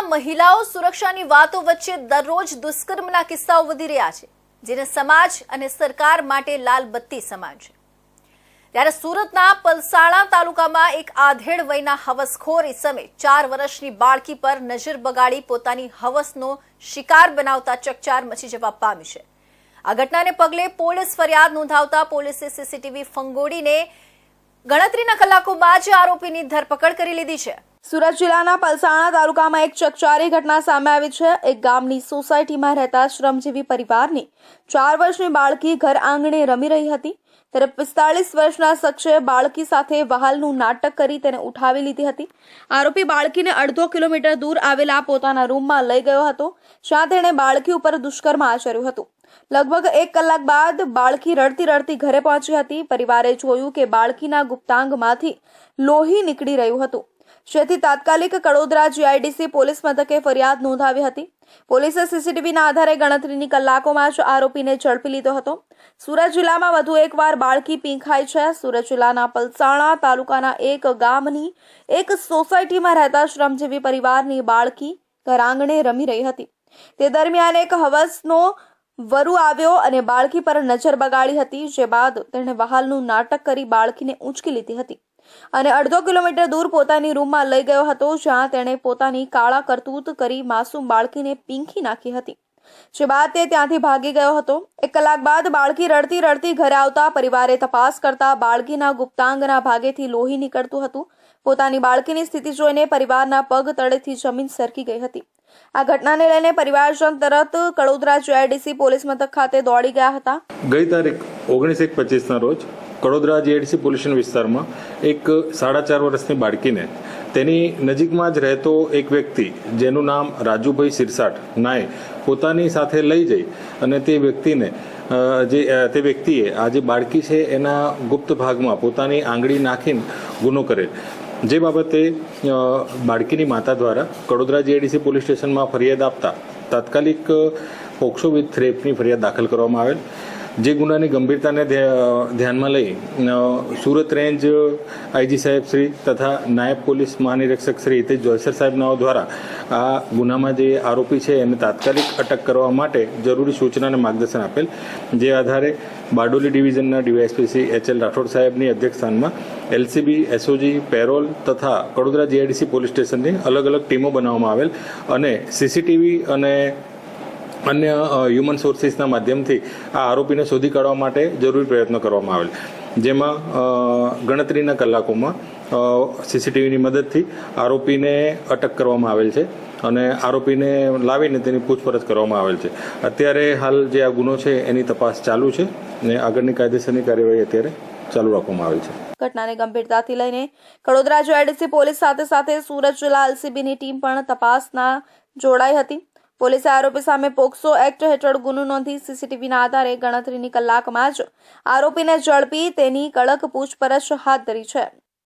સુરતમાં મહિલાઓ સુરક્ષાની વાતો વચ્ચે દરરોજ દુષ્કર્મના કિસ્સાઓ વધી રહ્યા છે, જેને સમાજ અને સરકાર માટે લાલ બત્તી સમાન છે. ત્યારે સુરતના પલસાણા તાલુકામાં એક આધેડ વયના હવસખોર ઇસમે ચાર વર્ષની બાળકી પર નજર બગાડી પોતાની હવસનો શિકાર બનાવતા ચકચાર મચી જવા પામી છે. આ ઘટનાને પગલે પોલીસ ફરિયાદ નોંધાવતા પોલીસે સીસીટીવી ફંગોડીને ગણતરીના કલાકોમાં જ આરોપીની ધરપકડ કરી લીધી છે. સુરત જિલ્લાના પલસાણા તાલુકામાં એક ચકચારી ઘટના સામે આવી છે. એક ગામની સોસાયટીમાં રહેતા શ્રમજીવી પરિવારની ચાર વર્ષની બાળકી ઘર આંગણે રમી રહી હતી. ત્યારે પિસ્તાળીસ વર્ષના શખ્સે બાળકી સાથે વહાલનું નાટક કરી તેને ઉઠાવી લીધી હતી. આરોપી બાળકીને અડધો કિલોમીટર દૂર આવેલા પોતાના રૂમમાં લઈ ગયો હતો, જ્યાં તેણે બાળકી ઉપર દુષ્કર્મ આચર્યું હતું. લગભગ એક કલાક બાદ બાળકી રડતી રડતી ઘરે પહોંચી હતી. પરિવારે જોયું કે બાળકીના ગુપ્તાંગમાંથી લોહી નીકળી રહ્યું હતું. જેથી તાત્કાલિક કડોદરા જીઆઈડીસી પોલીસ મથકે ફરિયાદ નોંધાવી હતી? પોલીસે સીસીટીવીના આધારે ગણતરીની કલાકોમાં જ આરોપીને ઝડપી લીધો હતો. સુરત જિલ્લામાં વધુ એકવાર બાળકી પીંખાઈ છે. સુરત જિલ્લાના પલસાણા તાલુકાના એક ગામની એક સોસાયટીમાં રહેતા શ્રમજીવી પરિવારની બાળકી ઘરાંગણે રમી રહી હતી. તે દરમિયાન એક હવસનો વરુ આવ્યો અને બાળકી પર નજર બગાડી હતી. જે બાદ તેણે વહાલનું નાટક કરી બાળકીને ઊંચકી લીધી હતી. અને અડધો કિલોમીટર દૂર પોતાની રૂમમાં લઈ ગયો હતો, જ્યાં તેણે પોતાની કાળા કરતૂત કરી માસૂમ બાળકીને પીંખી નાખી હતી. જે બાદ તે ત્યાંથી ભાગી ગયો હતો. એક કલાક બાદ બાળકી રડતી રડતી ઘરે આવતા પરિવારે તપાસ કરતા બાળકીના ગુપ્તાંગના ભાગેથી લોહી નીકળતું હતું. પોતાની બાળકીની સ્થિતિ જોઈને પરિવારના પગ તળેથી જમીન સરકી ગઈ હતી. આ ઘટનાને લઈને પરિવારજન તરત કડોદરા જીઆઈડીસી પોલીસ મથક ખાતે દોડી ગયા હતા. ગઈ તારીખ ઓગણીસ એક પચીસના રોજ કડોદરા જીઆઈડીસી પોલ્યુશન વિસ્તારમાં એક સાડા ચાર વર્ષની બાળકીને તેની નજીકમાં જ રહેતો એક વ્યક્તિ, જેનું નામ રાજુભાઈ સિરસાટ નાય, પોતાની સાથે લઈ જઈ અને તે વ્યક્તિને જે તે વ્યક્તિએ, આ જે બાળકી છે એના ગુપ્ત ભાગમાં પોતાની આંગળી નાખીને ગુનો કરેલ જે બાબતે બાળકીની માતા દ્વારા કડોદરા જીઆઈડીસી પોલીસ સ્ટેશનમાં ફરિયાદ આપતા તાત્કાલિક પોક્સો વિથ થ્રેપની ફરિયાદ દાખલ કરવામાં આવેલ. જે ગુનાની ગંભીરતાને ધ્યાનમાં લઈ સુરત રેન્જ આઈજી સાહેબ શ્રી તથા નાયબ પોલીસ મહાનિરીક્ષક શ્રી હિતેશ જોયસર સાહેબનાઓ દ્વારા આ ગુનામાં જે આરોપી છે એને તાત્કાલિક અટક કરવા માટે જરૂરી સૂચના અને માર્ગદર્શન આપેલ, જે આધારે Bardoli ડિવિઝનના DYSP Shri H L Rathod સાહેબની અધ્યક્ષસ્થાનમાં એલસીબી, એસઓજી, પેરોલ તથા કડોદરા જીઆઈડીસી પોલીસ સ્ટેશનની અલગ અલગ ટીમો બનાવવામાં આવેલ અને સીસીટીવી અને અન્ય હ્યુમન સોર્સિસના માધ્યમથી આ આરોપીને શોધી કાઢવા માટે જરૂરી પ્રયત્નો કરવામાં આવેલ. જેમાં ગણતરીના કલાકોમાં સીસીટીવીની મદદથી આરોપીને અટક કરવામાં આવેલ છે અને આરોપીને લાવીને તેની પૂછપરછ કરવામાં આવેલ છે. અત્યારે હાલ જે આ ગુનો છે એની તપાસ ચાલુ છે અને આગળની કાયદેસરની કાર્યવાહી અત્યારે ચાલુ રાખવામાં આવેલ છે. ઘટનાને ગંભીરતાથી લઈને કડોદરા જીઆઈડીસી પોલીસ સાથે સાથે સુરત જિલ્લા એલસીબીની ટીમ પણ તપાસના જોડાઈ હતી. પોલીસે આરોપી સામે પોક્સો એક્ટ હેઠળ ગુનો નોંધી સીસીટીવીના આધારે ગણતરીની કલાકમાં જ આરોપીને ઝડપી તેની કડક પૂછપરછ હાથ ધરી છે.